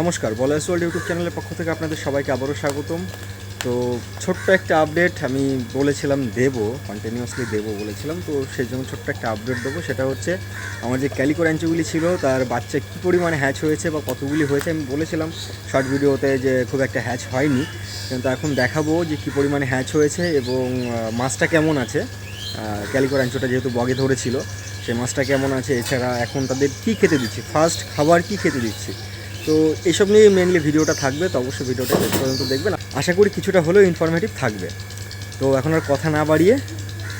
নমস্কার বলাস world YouTube চ্যানেলের পক্ষ থেকে আপনাদের সবাইকে আবারও স্বাগতম। তো ছোট্ট একটা আপডেট আমি বলেছিলাম দেবো কন্টিনিউয়াসলি দেবো বলেছিলাম, তো সেই জন্য ছোট্ট একটা আপডেট দেবো। সেটা হচ্ছে, আমার যে ক্যালিকো র্যাঞ্চগুলি ছিল, তার বাচ্চা কী পরিমাণে হ্যাচ হয়েছে বা কতগুলি হয়েছে আমি বলেছিলাম। শর্ট ভিডিওতে যে খুব একটা হ্যাচ হয়নি, কিন্তু এখন দেখাবো যে কী পরিমাণে হ্যাচ হয়েছে এবং মাছটা কেমন আছে। ক্যালিকো র্যাঞ্চোটা যেহেতু বগে ধরেছিল, সেই মাছটা কেমন আছে, এছাড়া এখন তাদের কী খেতে দিচ্ছি? ফার্স্ট খাবার কী খেতে দিচ্ছি? তো এইসব নিয়ে মেনলি ভিডিওটা থাকবে, তো অবশ্যই ভিডিওটা শেষ পর্যন্ত দেখবেন। আশা করি কিছুটা হলেও ইনফরমেটিভ থাকবে। তো এখন আর কথা না বাড়িয়ে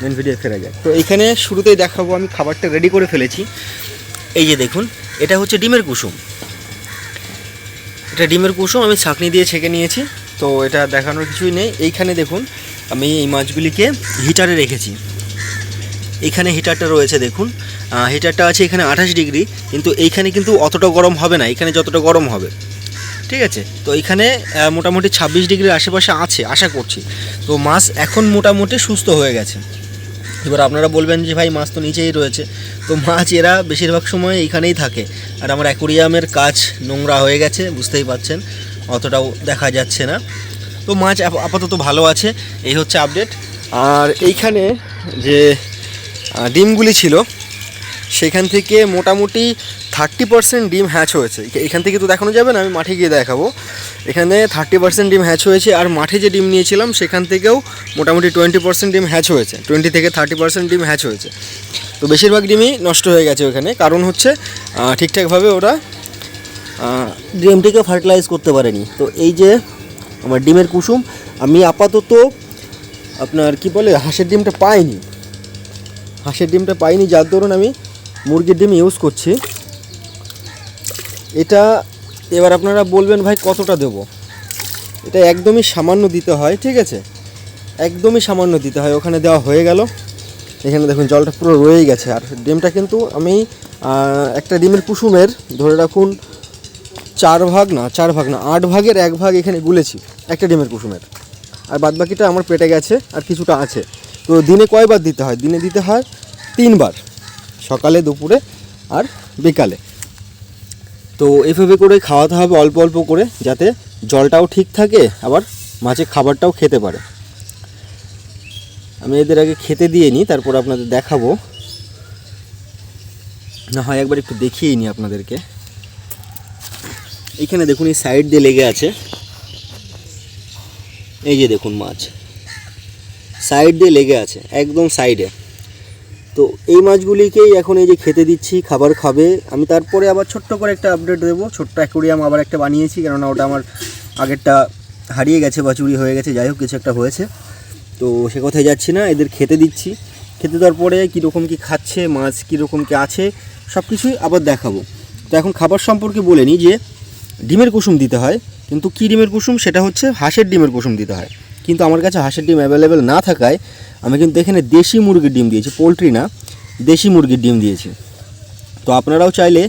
মেন ভিডিও ফেরা যায় তো এখানে শুরুতেই দেখাবো, আমি খাবারটা রেডি করে ফেলেছি। এই যে দেখুন, এটা হচ্ছে ডিমের কুসুম। এটা ডিমের কুসুম, আমি ছাঁকনি দিয়ে ছেঁকে নিয়েছি। তো এটা দেখানোর কিছুই নেই। এইখানে দেখুন, আমি এই মাছগুলিকে হিটারে রেখেছি। এখানে হিটারটা রয়েছে, দেখুন। হিটারটা আছে এখানে আঠাশ ডিগ্রি, কিন্তু এইখানে কিন্তু অতটা গরম হবে না, এখানে যতটা গরম হবে। ঠিক আছে? তো এখানে মোটামুটি ছাব্বিশ ডিগ্রির আশেপাশে আছে, আশা করছি। তো মাছ এখন মোটামুটি সুস্থ হয়ে গেছে। এবার আপনারা বলবেন যে, ভাই, মাছ তো নিচেই রয়েছে। তো মাছ এরা বেশিরভাগ সময় এইখানেই থাকে। আর আমার অ্যাকোরিয়ামের কাজ নোংরা হয়ে গেছে, বুঝতেই পাচ্ছেন। অতটাও দেখা যাচ্ছে না। তো মাছ আপ- আপাতত ভালো আছে, এই হচ্ছে আপডেট। আর এইখানে যে ডিমগুলি ছিল, সেখান থেকে মোটামুটি থার্টি পার্সেন্ট ডিম হ্যাচ হয়েছে। এখান থেকে তো দেখানো যাবে না, আমি মাঠে গিয়ে দেখাবো। এখানে থার্টি পার্সেন্ট ডিম হ্যাচ হয়েছে, আর মাঠে যে ডিম নিয়েছিলাম, সেখান থেকেও মোটামুটি টোয়েন্টি পার্সেন্ট ডিম হ্যাচ হয়েছে। টোয়েন্টি থেকে থার্টি পার্সেন্ট ডিম হ্যাচ হয়েছে। তো বেশিরভাগ ডিমই নষ্ট হয়ে গেছে ওখানে। কারণ হচ্ছে ঠিকঠাকভাবে ওরা ডিমটিকে ফার্টিলাইজ করতে পারেনি। তো এই যে আমার ডিমের কুসুম, আমি আপাতত আপনার কি বলে, হাঁসের ডিমটা পাইনি। হাঁসের ডিমটা পাইনি, যার দরুন আমি মুরগির ডিম ইউজ করছি। এটা এবার আপনারা বলবেন, ভাই, কতটা দেবো? এটা একদমই সামান্য দিতে হয়, ঠিক আছে? একদমই সামান্য দিতে হয়, ওখানে দেওয়া হয়ে গেল। এখানে দেখুন, জলটা পুরো রয়েই গেছে। আর ডিমটা কিন্তু আমি একটা ডিমের কুসুমের, ধরে রাখুন, চার ভাগ না, চার ভাগ না, আট ভাগের এক ভাগ এখানে গুলেছি, একটা ডিমের কুসুমের। আর বাদ বাকিটা আমার পেটে গেছে, আর কিছুটা আছে। তো দিনে কয়বার দিতে হয়? দিনে দিতে হয় তিনবার, সকালে, দুপুরে আর বিকালে। তো এভাবে করে খাওয়াতে হবে অল্প অল্প করে যাতে জলটাও ঠিক থাকে, আবার মাছে খাবারটাও খেতে পারে। আমি এদের আগে খেতে দিয়ে নিই, তারপর আপনাদের দেখাবো। না হয় একবার একটু দেখিয়ে নিই আপনাদেরকে। এখানে দেখুন, এই সাইড দিয়ে লেগে আছে। এই যে দেখুন মাছ। সাইড দিয়ে লেগে আছে, একদম সাইডে। তো এই মাছগুলিকেই এখন এই যে খেতে দিচ্ছি, খাবার খাবে। আমি তারপরে আবার ছোট্ট করে একটা আপডেট দেবো। ছোট্ট অ্যাকোরিয়াম আবার একটা বানিয়েছি, কেননা ওটা আমার আগেরটা হারিয়ে গেছে বা চুরি হয়ে গেছে, যাই হোক, কিছু একটা হয়েছে। তো সে কথায় যাচ্ছি না, এদের খেতে দিচ্ছি। খেতে দেওয়ার পরে কীরকম কী খাচ্ছে, মাছ কীরকম কী আছে সব কিছুই আবার দেখাবো। তো এখন খাবার সম্পর্কে বলে নিই যে, ডিমের কুসুম দিতে হয়, কিন্তু কী ডিমের কুসুম? সেটা হচ্ছে হাঁসের ডিমের কুসুম দিতে হয়। কিন্তু আমার কাছে হাঁসের ডিম অ্যাভেলেবেল না থাকায় আমি কিন্তু এখানে দেশি মুরগির ডিম দিয়েছি, পোলট্রি না, দেশি মুরগির ডিম দিয়েছি। তো আপনারাও চাইলে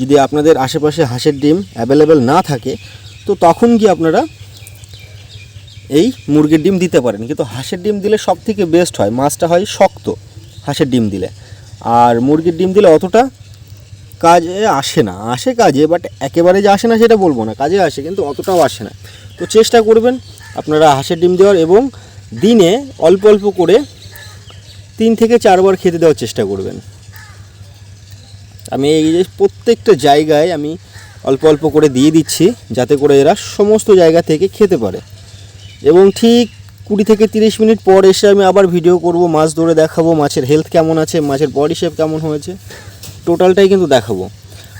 যদি আপনাদের আশেপাশে হাঁসের ডিম অ্যাভেলেবেল না থাকে, তো তখন কি আপনারা এই মুরগির ডিম দিতে পারেন। কিন্তু হাঁসের ডিম দিলে সব থেকে বেস্ট হয়, মাছটা হয় শক্ত হাঁসের ডিম দিলে। আর মুরগির ডিম দিলে অতটা কাজে আসে না, আসে কাজে বাট একেবারে যে আসে না সেটা বলব না, কাজে আসে, কিন্তু অতটাও আসে না। তো চেষ্টা করবেন আপনারা হাঁসের ডিম দেওয়ার এবং দিনে অল্প অল্প করে তিন থেকে চারবার খেতে দেওয়ার চেষ্টা করবেন। আমি এই যে প্রত্যেকটা জায়গায় আমি অল্প অল্প করে দিয়ে দিচ্ছি যাতে করে এরা সমস্ত জায়গা থেকে খেতে পারে। এবং ঠিক কুড়ি থেকে তিরিশ মিনিট পর এসে আমি আবার ভিডিও করব, মাছ ধরে দেখাবো, মাছের হেলথ কেমন আছে, মাছের বডি শেপ কেমন হয়েছে টোটালটাই কিন্তু দেখাবো।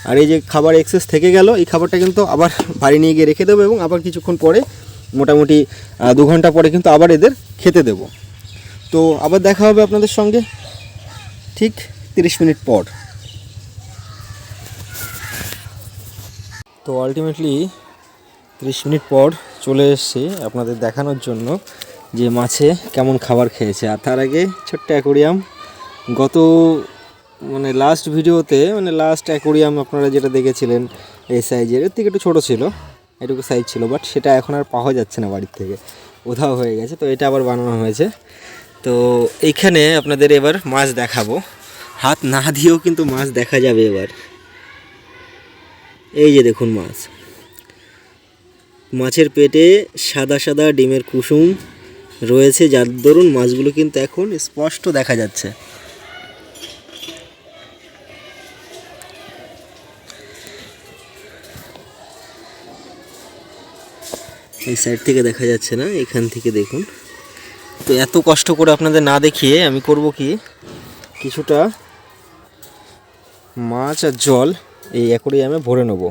আর এই যে খাবার এক্সেস থেকে গেল, এই খাবারটা কিন্তু আবার বাড়ি নিয়ে গিয়ে রেখে দেবো এবং আবার কিছুক্ষণ পরে মোটামুটি দু ঘণ্টা পরে কিন্তু আবার এদের খেতে দেবো। তো আবার দেখা হবে আপনাদের সঙ্গে ঠিক তিরিশ মিনিট পর। তো আলটিমেটলি তিরিশ মিনিট পর চলে এসেছি আপনাদের দেখানোর জন্য যে মাছে কেমন খাবার খেয়েছে। আর তার আগে ছোট্ট অ্যাকোরিয়াম গত মানে লাস্ট ভিডিওতে মানে লাস্ট অ্যাকোরিয়াম আপনারা যেটা দেখেছিলেন, এই সাইজের এর থেকে একটু ছোটো ছিল। এটুকু সাইজ ছিল বাট সেটা এখন আর পাওয়া যাচ্ছে না বাড়ির থেকে। উধাও হয়ে গেছে, তো এটা আবার বানানো হয়েছে। তো এইখানে আপনাদের এবার মাছ দেখাবো। হাত না দিয়েও কিন্তু মাছ দেখা যাবে এবার। এই যে দেখুন মাছ। মাছের পেটে সাদা সাদা ডিমের কুসুম রয়েছে, যার দরুন মাছগুলো কিন্তু এখন স্পষ্ট দেখা যাচ্ছে। এই সাইড থেকে দেখা যাচ্ছে না, এখান থেকে দেখুন। তো এত কষ্ট করে আপনাদের না দেখিয়ে আমি করব কি? কিছুটা মাছ আর জল এই অ্যাকোরিয়ামে ভরে নেব।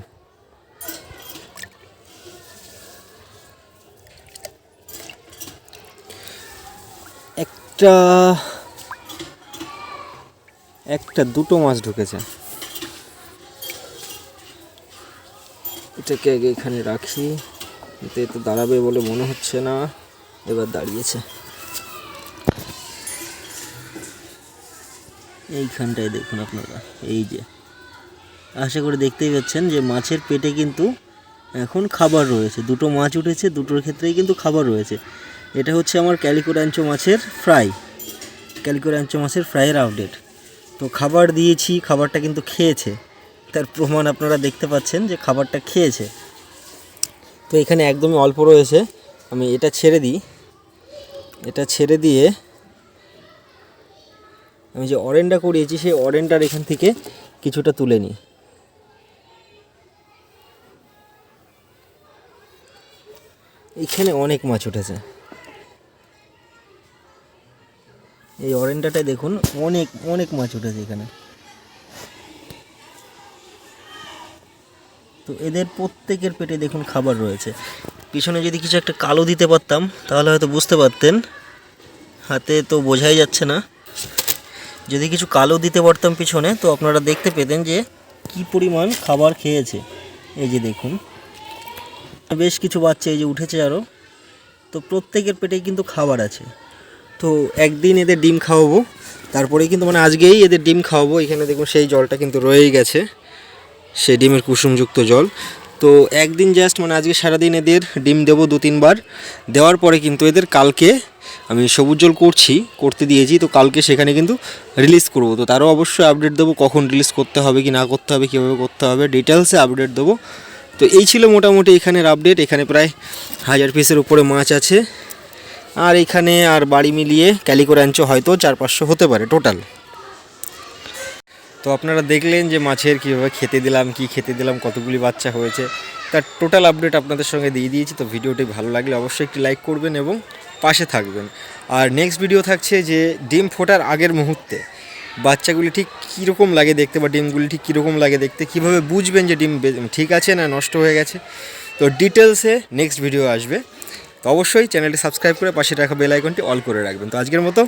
একটা একটা দুটো মাছ ঢুকেছে। এটাকে আগে এখানে রাখি। এতে তো দাঁড়াবে বলে মনে হচ্ছে না। এবার দাঁড়িয়েছে। এইখানটায় দেখুন আপনারা, এই যে। আশা করে দেখতেই পাচ্ছেন যে মাছের পেটে কিন্তু এখন খাবার রয়েছে। দুটো মাছ উঠেছে, দুটোর ক্ষেত্রেই কিন্তু খাবার রয়েছে। এটা হচ্ছে আমার ক্যালিকোরাঞ্চো মাছের ফ্রাই। ক্যালিকোরাঞ্চো মাছের ফ্রাইয়ের আপডেট। তো খাবার দিয়েছি, খাবারটা কিন্তু খেয়েছে। তার প্রমাণ আপনারা দেখতে পাচ্ছেন যে খাবারটা খেয়েছে। তো এখানে একদমই অল্প রয়েছে। আমি এটা ছেড়ে দিই। এটা ছেড়ে দিয়ে আমি যে অরেনটা করিয়েছি, সেই অরেনটার এখান থেকে কিছুটা তুলে নিই। এখানে অনেক মাছ উঠেছে। এই অরেন্ডাটায় দেখুন, অনেক অনেক মাছ উঠেছে এখানে। তো এদের প্রত্যেকের পেটে দেখুন খাবার রয়েছে। পিছনে যদি কিছু একটা কালো দিতে পারতাম, তাহলে হয়তো বুঝতে পারতেন। হাতে তো বোঝাই যাচ্ছে না। যদি কিছু কালো দিতে পারতাম পিছনে, তো আপনারা দেখতে পেতেন যে কি পরিমাণ খাবার খেয়েছে। এই যে দেখুন। বেশ কিছু বাচ্চা এই যে উঠেছে আরও তো প্রত্যেকের পেটেই কিন্তু খাবার আছে। তো একদিন এদের ডিম খাওয়াবো, তারপরেই কিন্তু মানে আজকেই এদের ডিম খাওয়াবো। এখানে দেখুন সেই জলটা কিন্তু রয়েই গেছে। সেই ডিমের কুসুমযুক্ত জল। তো একদিন জাস্ট মানে আজকে সারাদিন এদের ডিম দেবো দু, তিনবার। দেওয়ার পরে কিন্তু এদের কালকে আমি সবুজ জল করছি, করতে দিয়েছি। তো কালকে সেখানে কিন্তু রিলিজ করব। তো তারও অবশ্যই আপডেট দেবো কখন রিলিজ করতে হবে, কি না করতে হবে, কীভাবে করতে হবে। ডিটেলসে আপডেট দেবো। তো এই ছিল মোটামুটি এখানের আপডেট এখানে প্রায় হাজার পিসের উপরে মাছ আছে। আর এখানে আর বাড়ি মিলিয়ে ক্যালিকো র্যাঞ্চো হয়তো চার, পাঁচশো হতে পারে টোটাল তো আপনারা দেখলেন যে মাছের কীভাবে খেতে দিলাম, কি খেতে দিলাম, কতগুলি বাচ্চা হয়েছে। তার টোটাল আপডেট আপনাদের সঙ্গে দিয়ে দিয়েছি, তো ভিডিওটি ভালো লাগলে অবশ্যই একটি লাইক করবেন এবং পাশে থাকবেন। আর নেক্সট ভিডিও থাকছে যে ডিম ফোটার আগের মুহূর্তে। বাচ্চাগুলি ঠিক কীরকম লাগে দেখতে বা ডিমগুলি ঠিক কীরকম লাগে দেখতে, কীভাবে বুঝবেন যে ডিম ঠিক আছে না নষ্ট হয়ে গেছে। তো ডিটেলসে নেক্সট ভিডিও আসবে। তো অবশ্যই চ্যানেলটি সাবস্ক্রাইব করে পাশে রাখা বেল আইকনটি অল করে রাখবেন। তো আজকের মতো,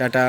টাটা।